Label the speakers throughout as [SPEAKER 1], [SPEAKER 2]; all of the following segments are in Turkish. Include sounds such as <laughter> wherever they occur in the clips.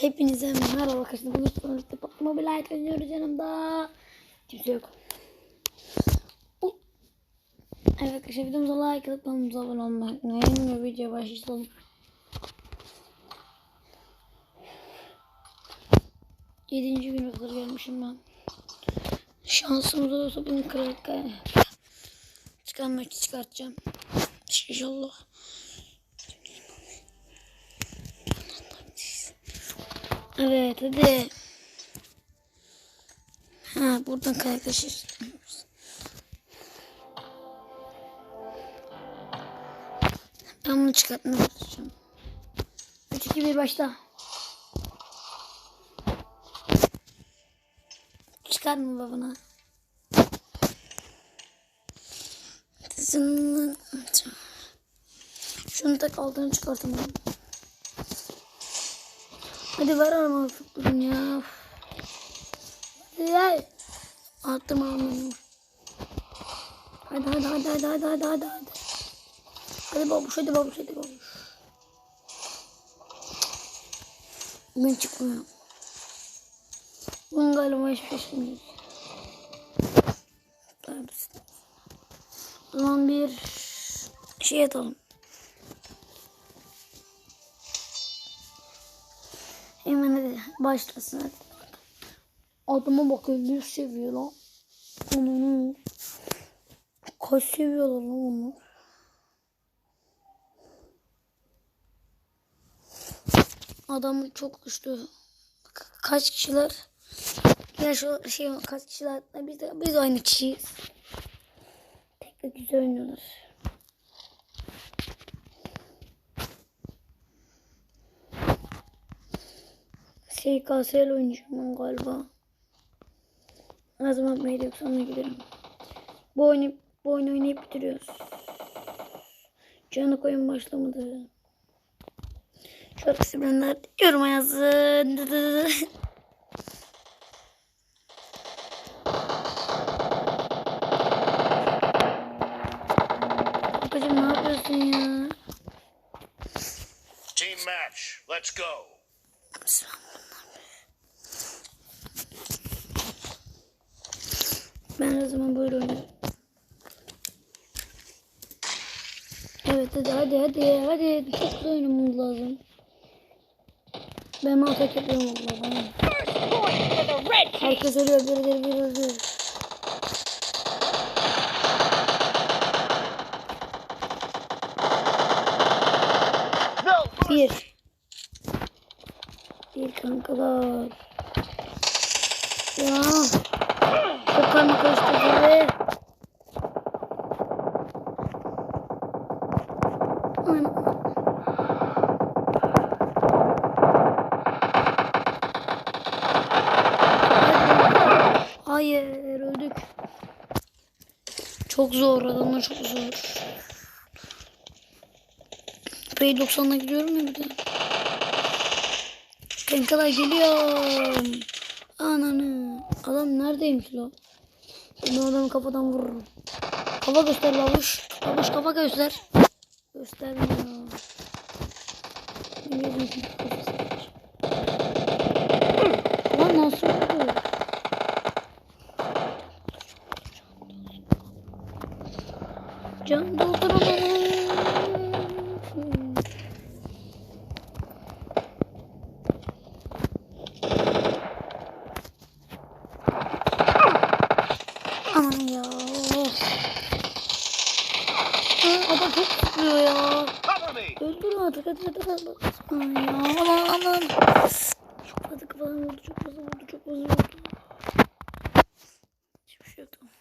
[SPEAKER 1] Hepinize merhaba arkadaşlar. Bugün sonuçta PUBG Mobile Lite oynuyoruz yanımda. Kimse yok. Evet arkadaşlar videomuza like atıp kanalımıza abone olmayı unutmayın ve videoya başlayalım. Yedinci güne kadar gelmişim ben. Şansımız olursa bunu kırık çıkarmak çıkartacağım. İnşallah. Evet hadi. Ha buradan kaykışır. Ben bunu çıkartmaya çalışacağım. 3 2 1 başla. Çıkartma babana. Şunu, tek altını çıkartamam. Hadi ver arama fıkladın ya. Ver. Attım almayı. Hadi hadi hadi hadi hadi hadi hadi hadi. Babuş hadi babuş hadi babuş. Ben çıkmıyorum. Bunun galiba hiçbir değil. O zaman bir şey atalım. Başlasın hadi. Adama bakıyor bir seviyor lan. Onu kaç seviyorlar lan onu. Adam çok güçlü. Ka- Kaç kişiler? Ya şu şey kaç kişiler? Biz biz aynı kişiyiz. Tek de güzel oynuyorlar. SKS'yle oynayacağım ben galiba. Ne zaman mail yoksa ona giderim. Bu oyunu, bu oyunu oynayıp bitiriyoruz. Canı koyun başlamadı. Şarkısı bilenler yoruma yazın. <laughs> Babacım ne yapıyorsun ya?
[SPEAKER 2] Team match. Let's go.
[SPEAKER 1] Ben her zaman böyle oynarım. Evet hadi hadi hadi hadi çok güzel oynamamız lazım. Ben atak yapıyorum bana. Herkes ölüyor biri biri Çok zor adamlar çok zor. P90'la gidiyorum ya bir de. Kankalar geliyorum. Ananı. Adam neredeymiş lan? Ben adamı kafadan vururum. Kafa göster babuş. Babuş kafa göster. Şimdi kafası var. Lan nasıl oldu? Can dolduralım. Aman ya. Aa, adam çok sıkıyor ya. Öldürme artık hadi hadi hadi. Aman aman. Çok fazla kafadan vurdu çok fazla vurdu çok fazla vurdu. Hiçbir şey yok tamam.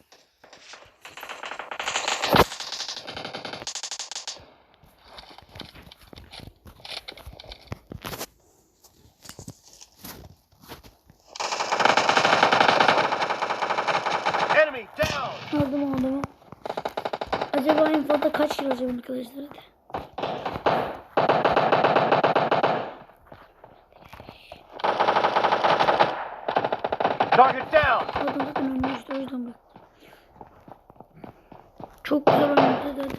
[SPEAKER 2] Enemy down.
[SPEAKER 1] Aldım o adamı. Acaba en alacağım arkadaşlar hadi.
[SPEAKER 2] Target down.
[SPEAKER 1] Adam zaten ölmüştü o yüzden bak. Çok güzel hadi hadi.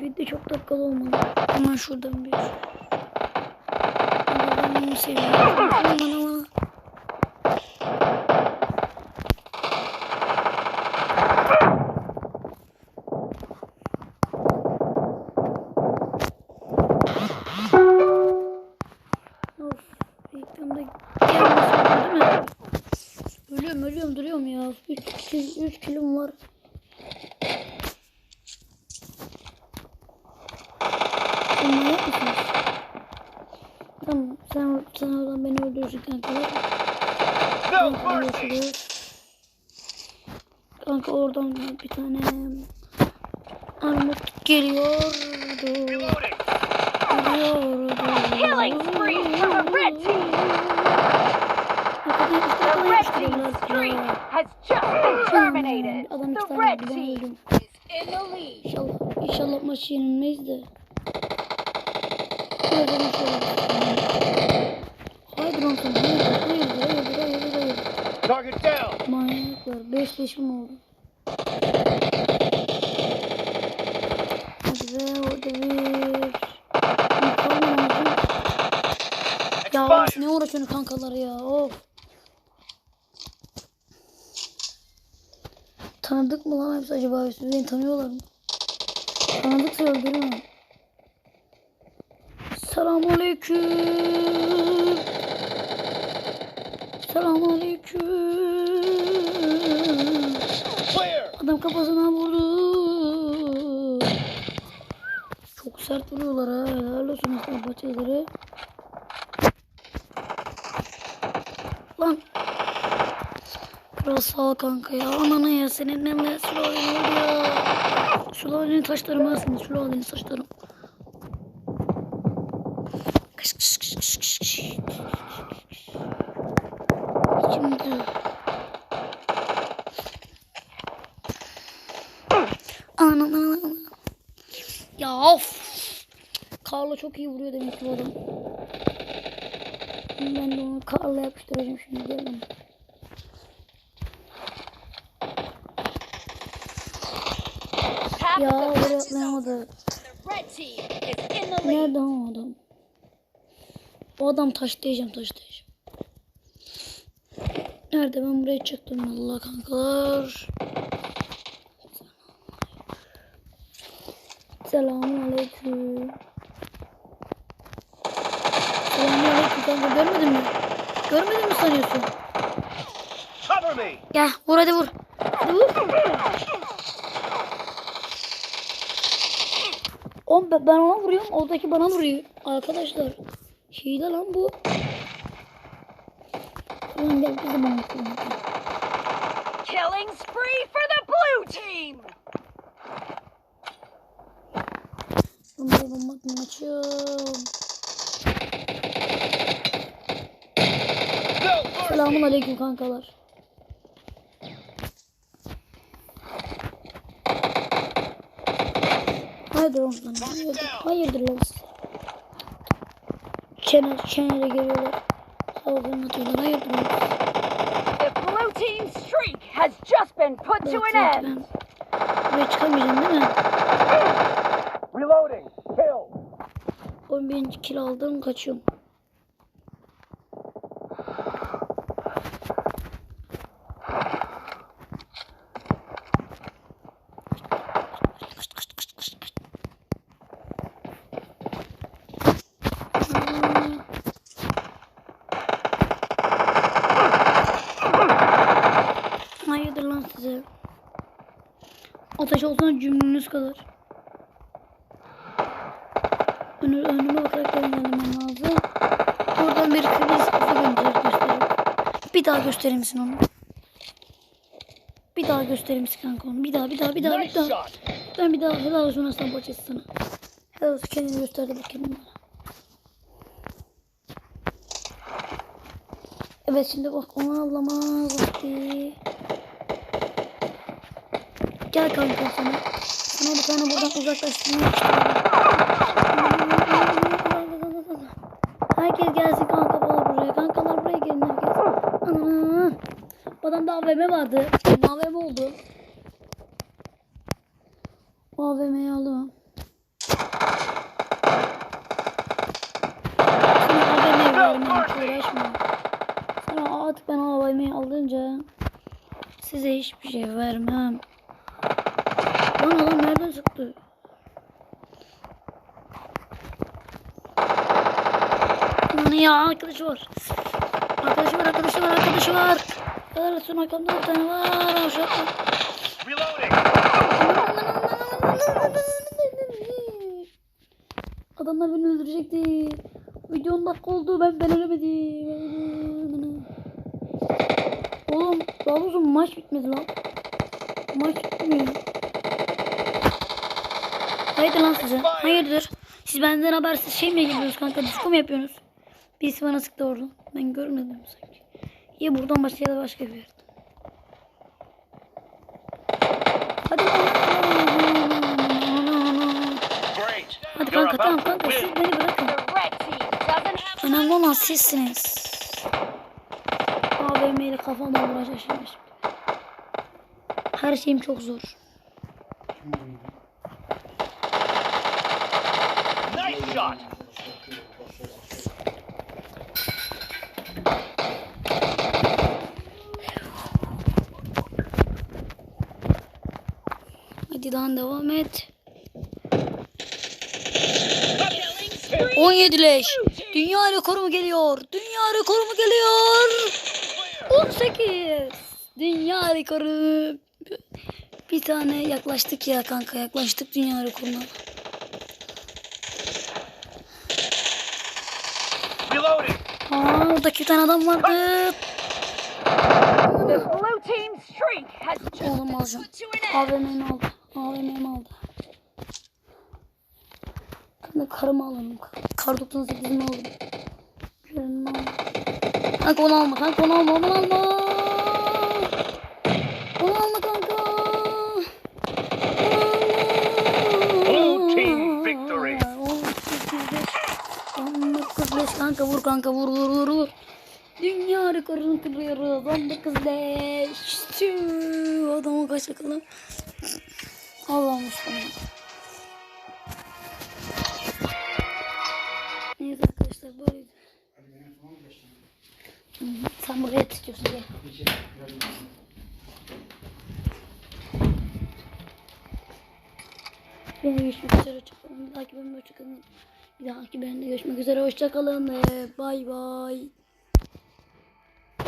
[SPEAKER 1] Video çok dakikalı olmalı. Hemen şuradan bir. Allah'ını seviyorum. Aman ya. 3 kilo, 3 kilom var. Sen manyak mısınız? Tamam sen, sen oradan beni öldürürsün kankalar. Kanka
[SPEAKER 2] mercy.
[SPEAKER 1] görüşürüz. Kanka oradan bir tane armut geliyordu. Geliyordu.
[SPEAKER 3] Killing spree for the red team! The red team's streak has just been terminated.
[SPEAKER 1] Adam iki
[SPEAKER 3] The
[SPEAKER 1] tane
[SPEAKER 3] red
[SPEAKER 1] vurdu, ben
[SPEAKER 3] team
[SPEAKER 1] öldüm.
[SPEAKER 3] is in the lead.
[SPEAKER 1] İnşallah, inşallah maçı yenilmeyiz de. Şey Haydi lan sen. Hayır, hayır, hayır, hayır, hayır.
[SPEAKER 2] Target down.
[SPEAKER 1] Manyaklar. Beş leşim oldu. Hadi be orada bir. Ya ne uğraşıyorsun kankalar ya of. Tanıdık mı lan hepsi acaba? Hepsi beni tanıyorlar mı? Tanıdıksa öldürürüm. Selamun aleyküm. Selamun aleyküm.
[SPEAKER 2] Clear.
[SPEAKER 1] Adam kafasına vurdu. Çok sert vuruyorlar ha. Helal olsun paçaları. Lan. Burası ol kanka ya. Anana ya senin ne Sulavi'nin oldu ya. Sulavi'nin taşlarım aslında. Sulavi'nin saçlarım. Kış kış kış kış kış kış. Şimdi. Anan anan anan. Ya of. Karla çok iyi vuruyor demek ki bu adam. Ben de onu karla yapıştıracağım şimdi gelin. Ya
[SPEAKER 3] over.
[SPEAKER 1] atlayamadı. Nerede o adam? O adam taş diyeceğim taş diyeceğim. Nerede ben buraya çıktım Allah kankalar. Selamun aleyküm. Selamun aleyküm kanka görmedin mi? Görmedin mi sanıyorsun? Gel vur hadi vur. Hadi vur. Oğlum ben ona vuruyorum. Oradaki bana vuruyor. Arkadaşlar. Hile lan bu. Ulan gel bana vuruyor.
[SPEAKER 3] Killing spree for the blue team.
[SPEAKER 1] Açıyorum.
[SPEAKER 2] No mercy.
[SPEAKER 1] Selamun aleyküm kankalar. Oğlum lan? Hayırdır, hayırdır lan? Kenar, kenara geliyorlar. Sağdan atıyorlar. Hayırdır lan?
[SPEAKER 3] The blue team's streak has just been put to an end.
[SPEAKER 1] ben buraya çıkamayacağım değil mi?
[SPEAKER 2] Reloading. Kill.
[SPEAKER 1] 11. kill aldım kaçıyorum. Hayırdır lan size? Ateş olsun cümleniz kadar. Önü, önüme bakarak göndermem lazım. Oradan bir kriz kafa gönderir. Bir daha gösterir misin onu? Bir daha gösterir misin kanka onu? Bir daha bir daha bir daha bir daha. Ben bir daha helal olsun aslan parçası sana. Helal olsun kendini gösterdi bakayım bana. Evet şimdi bak onu avlamaz vakti. Gel kanka sana. Sana bir tane buradan uzaklaştırma. Herkes gelsin kanka bana buraya. Kankalar buraya gelin herkes. Ana. Badan da AVM vardı. AVM oldu. AVM'yi alalım. Şimdi AVM'yi vermem artık ben AVM'yi alınca size hiçbir şey vermem. Sıktı? Lan ya arkadaşı var. Arkadaşı var, arkadaşı var, arkadaşı var. Son arkamda bir tane var. Aşağı. Adamlar beni öldürecekti. Video 10 dakika oldu. Ben ben ölemedim. Oğlum daha uzun maç bitmedi lan. Maç bitmiyor. Hayırdır lan size? Hayırdır? Siz benden habersiz şey mi yapıyorsunuz kanka? Disko mu yapıyorsunuz? Birisi bana sıktı orada. Ben görmedim sanki. Ya buradan başka ya da başka bir yerden. Hadi. Hadi kanka tamam kanka siz beni bırakın. Önemli olan sizsiniz. AVM ile kafamla vuracak şimdi. Her şeyim çok zor.
[SPEAKER 2] Shot.
[SPEAKER 1] Hadi daha devam et. 17 leş. Dünya rekoru mu geliyor? Dünya rekoru mu geliyor? 18. Dünya rekoru. Bir tane yaklaştık ya kanka yaklaştık dünya rekoruna.
[SPEAKER 2] Reloading.
[SPEAKER 1] Aa oradaki bir tane adam vardı. Oğlum alacağım. AVM'mi aldı. AVM'mi aldı. Kanka karımı alalım. Kar 98'imi aldım. Şöyle aldım. Kanka onu alma. Kanka onu alma. Onu alma. Onu alma kanka.
[SPEAKER 2] Blue team victory.
[SPEAKER 1] 19 kanka vur kanka vur vur vur vur. Dünya rekorunu kırıyoruz. 19 leş. Adamı kaç yakalım. Allah'ım sana. Neyse arkadaşlar böyleydi. Sen buraya tutuyorsun gel. Beni görüşmek üzere. Bir dahaki bölümde hoşçakalın. Bir dahaki bölümde görüşmek üzere hoşçakalın. Bay bay.